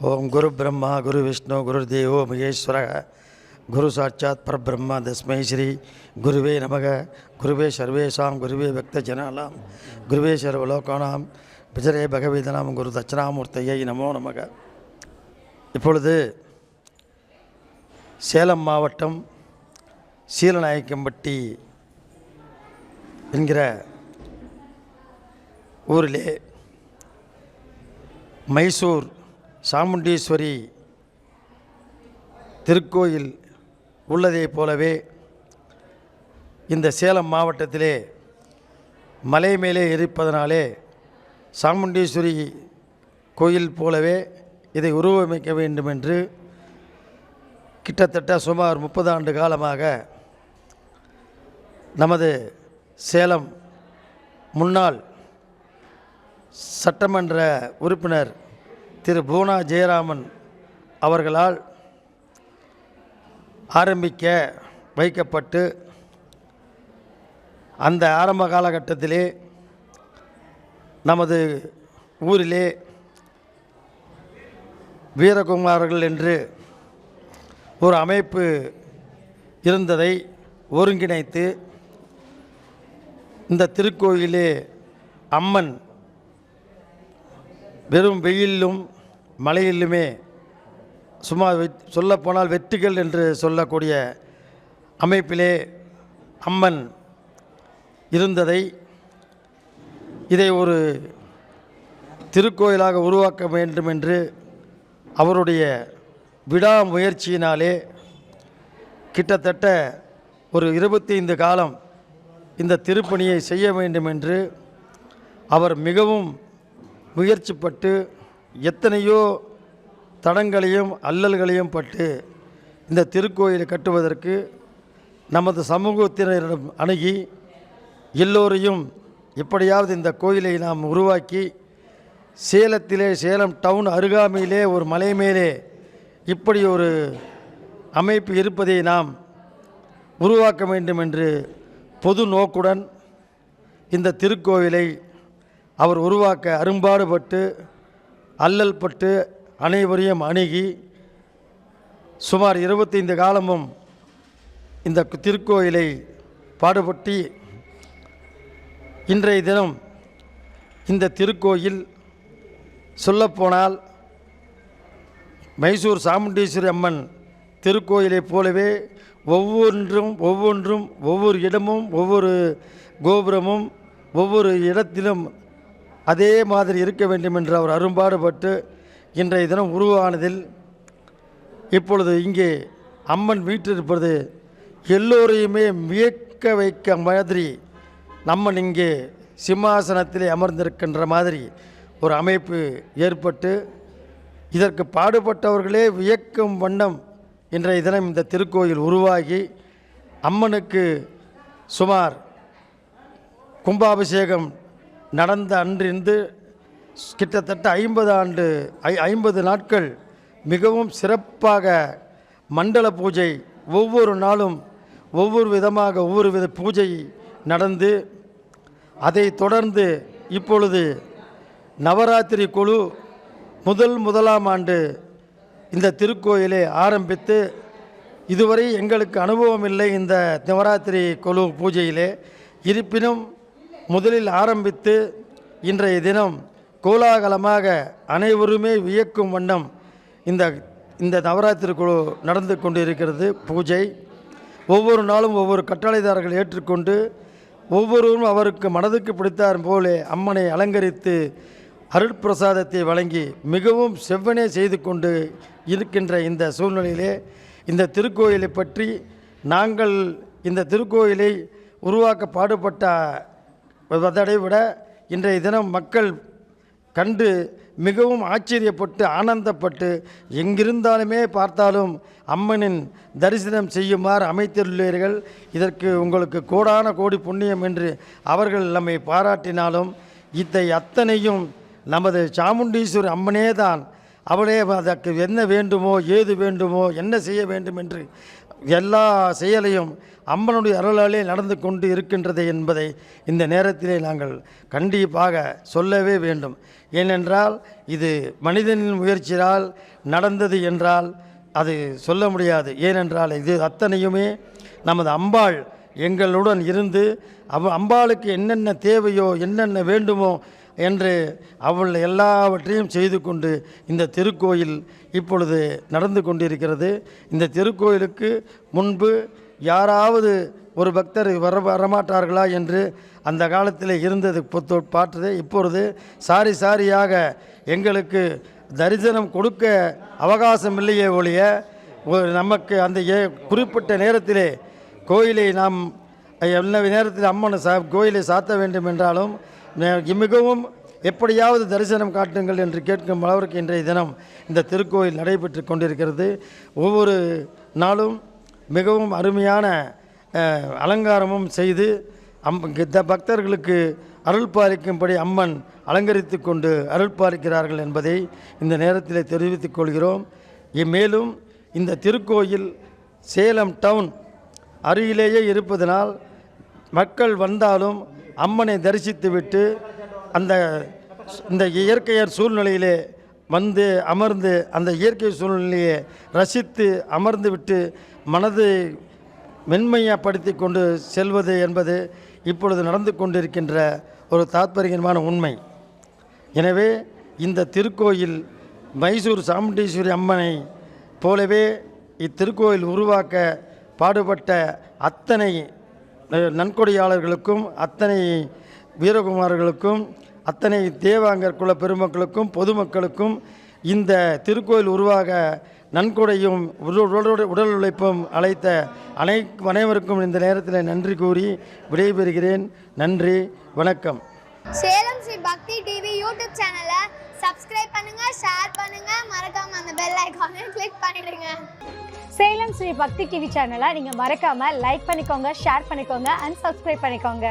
ஓம் குரு பிரம்மா குரு விஷ்ணு குரு தேவோ மகேஸ்வர. குரு சாட்சாத் பரபிரம்மா தஸ்மை ஸ்ரீ குருவே நமக. குருவே சர்வேஷாம் குருவே பக்த ஜனாலாம் குருவே சர்வலோகானாம். விஜரே பகவீதனாம் குரு தட்சிணாமூர்த்தையை நமோ நமக. இப்பொழுது சேலம் மாவட்டம் சீலநாயக்கம்பட்டி என்கிற ஊரிலே மைசூர் சாமுண்டீஸ்வரி திருக்கோயில் உள்ளதைப் போலவே இந்த சேலம் மாவட்டத்திலே மலை மேலே இருப்பதனாலே சாமுண்டீஸ்வரி கோயில் போலவே இதை உருவமைக்க வேண்டும் என்று கிட்டத்தட்ட சுமார் முப்பது ஆண்டு காலமாக நமது சேலம் முன்னாள் சட்டமன்ற உறுப்பினர் திரு பூனா ஜெயராமன் அவர்களால் ஆரம்பிக்க வைக்கப்பட்டு அந்த ஆரம்ப காலகட்டத்திலே நமது ஊரிலே வீரகுமார்கள் என்று ஒரு அமைப்பு இருந்ததை ஒருங்கிணைத்து இந்த திருக்கோயிலே அம்மன் வெறும் வெயிலும் மலையிலுமே சும்மா சொல்லப்போனால் வெற்றிகள் என்று சொல்லக்கூடிய அமைப்பிலே அம்மன் இருந்ததை இதை ஒரு திருக்கோயிலாக உருவாக்க வேண்டும் என்று அவருடைய விடாமுயற்சியினாலே கிட்டத்தட்ட ஒரு இருபத்தைந்து காலம் இந்த திருப்பணியை செய்ய வேண்டும் என்று அவர் மிகவும் முயற்சிப்பட்டு எத்தனையோ தடங்களையும் அல்லல்களையும் பட்டு இந்த திருக்கோயிலை கட்டுவதற்கு நமது சமூகத்தினரிடம் அணுகி எல்லோரையும் எப்படியாவது இந்த கோயிலை நாம் உருவாக்கி சேலத்திலே சேலம் டவுன் அருகாமையிலே ஒரு மலை மேலே இப்படி ஒரு அமைப்பு இருப்பதை நாம் உருவாக்க வேண்டும் என்று பொது நோக்குடன் இந்த திருக்கோவிலை அவர் உருவாக்க அரும்பாடுபட்டு அல்லல் பட்டு அனைவரையும் அணுகி சுமார் இருபத்தைந்து காலமும் இந்த திருக்கோயிலை பாடுபட்டி இன்றைய தினம் இந்த திருக்கோயில் சொல்லப்போனால் மைசூர் சாமுண்டீஸ்வரி அம்மன் திருக்கோயிலைப் போலவே ஒவ்வொன்றும் ஒவ்வொன்றும் ஒவ்வொரு இடமும் ஒவ்வொரு கோபுரமும் ஒவ்வொரு இடத்திலும் அதே மாதிரி இருக்க வேண்டும் என்று அவர் அரும்பாடுபட்டு இன்றைய தினம் உருவானதில் இப்பொழுது இங்கே அம்மன் வீட்டிருப்பது எல்லோரையுமே வியக்க வைக்க மாதிரி நம்மன் இங்கே சிம்மாசனத்திலே அமர்ந்திருக்கின்ற மாதிரி ஒரு அமைப்பு ஏற்பட்டு இதற்கு பாடுபட்டவர்களே வியக்கும் வண்ணம் இன்றைய தினம் இந்த திருக்கோயில் உருவாகி அம்மனுக்கு சுமார் கும்பாபிஷேகம் நடந்த அன்றிருந்து கிட்டத்தட்ட ஐம்பது ஆண்டு ஐ ஐம்பது நாட்கள் மிகவும் சிறப்பாக மண்டல பூஜை ஒவ்வொரு நாளும் ஒவ்வொரு விதமாக ஒவ்வொரு வித பூஜை நடந்து அதை தொடர்ந்து இப்பொழுது நவராத்திரி குழு முதல் முதலாம் ஆண்டு இந்த திருக்கோயிலை ஆரம்பித்து இதுவரை எங்களுக்கு அனுபவம் இல்லை இந்த நவராத்திரி குழு பூஜையிலே. இருப்பினும் முதலில் ஆரம்பித்து இன்றைய தினம் கோலாகலமாக அனைவருமே வியக்கும் வண்ணம் இந்த இந்த நவராத்திரி குழு நடந்து கொண்டிருக்கிறது பூஜை. ஒவ்வொரு நாளும் ஒவ்வொரு கட்டளைதாரர்கள் ஏற்றுக்கொண்டு ஒவ்வொருவரும் அவருக்கு மனதுக்கு பிடித்தார் போலே அம்மனை அலங்கரித்து அருட்பிரசாதத்தை வழங்கி மிகவும் செவ்வனே செய்து கொண்டு இருக்கின்ற இந்த சூழ்நிலையிலே இந்த திருக்கோயிலை பற்றி நாங்கள் இந்த திருக்கோயிலை உருவாக்க பாடுபட்ட அதை விட இன்றைய தினம் மக்கள் கண்டு மிகவும் ஆச்சரியப்பட்டு ஆனந்தப்பட்டு எங்கிருந்தாலுமே பார்த்தாலும் அம்மனின் தரிசனம் செய்யுமாறு அமைத்துள்ளீர்கள் இதற்கு உங்களுக்கு கோடான கோடி புண்ணியம் என்று அவர்கள் நம்மை பாராட்டினாலும் இத்தை அத்தனையும் நமது சாமுண்டீஸ்வரி அம்மனே தான் அவளே அதற்கு என்ன வேண்டுமோ ஏது வேண்டுமோ என்ன செய்ய வேண்டும் என்று எல்லா செயலையும் அம்மனுடைய அருளாலே நடந்து கொண்டு இருக்கின்றது என்பதை இந்த நேரத்திலே நாங்கள் கண்டிப்பாக சொல்லவே வேண்டும். ஏனென்றால் இது மனிதனின் முயற்சியால் நடந்தது என்றால் அது சொல்ல முடியாது. ஏனென்றால் இது அத்தனையுமே நமது அம்பாள் எங்களுடன் இருந்து அவ அம்பாளுக்கு என்னென்ன தேவையோ என்னென்ன வேண்டுமோ என்று அவள் எல்லாவற்றையும் செய்து கொண்டு இந்த திருக்கோயில் இப்பொழுது நடந்து கொண்டிருக்கிறது. இந்த திருக்கோயிலுக்கு முன்பு யாராவது ஒரு பக்தர் வர வரமாட்டார்களா என்று அந்த காலத்தில் இருந்தது. பார்த்தது. இப்பொழுது சாரி சாரியாக எங்களுக்கு தரிசனம் கொடுக்க அவகாசம் இல்லையே ஒழிய ஒரு நமக்கு அந்த ஏ- குறிப்பிட்ட நேரத்திலே கோயிலை நாம் என்ன நேரத்தில் அம்மனை சா கோயிலை சாத்த வேண்டும் என்றாலும் மிகவும் எப்படியாவது தரிசனம் காட்டுங்கள் என்று கேட்கும் அளவிற்கு இன்றைய தினம் இந்த திருக்கோயில் நடைபெற்று கொண்டிருக்கிறது. ஒவ்வொரு நாளும் மிகவும் அருமையான அலங்காரமும் செய்து அம் பக்தர்களுக்கு அருள் பாலிக்கும்படி அம்மன் அலங்கரித்து கொண்டு அருள் பாலிக்கிறார்கள் என்பதை இந்த நேரத்தில் தெரிவித்துக் கொள்கிறோம். மேலும் இந்த திருக்கோயில் சேலம் டவுன் அருகிலேயே இருப்பதனால் மக்கள் வந்தாலும் அம்மனை தரிசித்து விட்டு அந்த இந்த இயற்கையர் சூழ்நிலையிலே வந்து அமர்ந்து அந்த இயற்கை சூழ்நிலையை ரசித்து அமர்ந்து விட்டு மனதை மென்மையப்படுத்தி கொண்டு செல்வது என்பது இப்பொழுது நடந்து கொண்டிருக்கின்ற ஒரு தாத்பரியமான உண்மை. எனவே இந்த திருக்கோயில் மைசூர் சாமுண்டீஸ்வரி அம்மனை போலவே இத்திருக்கோயில் உருவாக்க பாடுபட்ட அத்தனை நன்கொடையாளர்களுக்கும் அத்தனை வீரகுமார்களுக்கும் அத்தனை தேவாங்கர் குல பெருமக்களுக்கும் பொதுமக்களுக்கும் இந்த திருக்கோயில் உருவாக நன்கொடையும் உடல் உடல் உழைப்பும் அழைத்த அனை அனைவருக்கும் இந்த நேரத்தில் நன்றி கூறி விடைபெறுகிறேன். நன்றி வணக்கம். சேலம் ஸ்ரீ பக்தி டிவி யூடியூப் சேனலை சப்ஸ்கிரைப் பண்ணுங்க ஷேர் பண்ணுங்க. மறக்காம அந்த பெல் ஐகானை கிளிக் பண்ணிடுங்க. சேலம் ஸ்ரீ பக்தி டிவி சேனலை நீங்கள் மறக்காமல் லைக் பண்ணிக்கோங்க ஷேர் பண்ணிக்கோங்க அண்ட் சப்ஸ்கிரைப் பண்ணிக்கோங்க.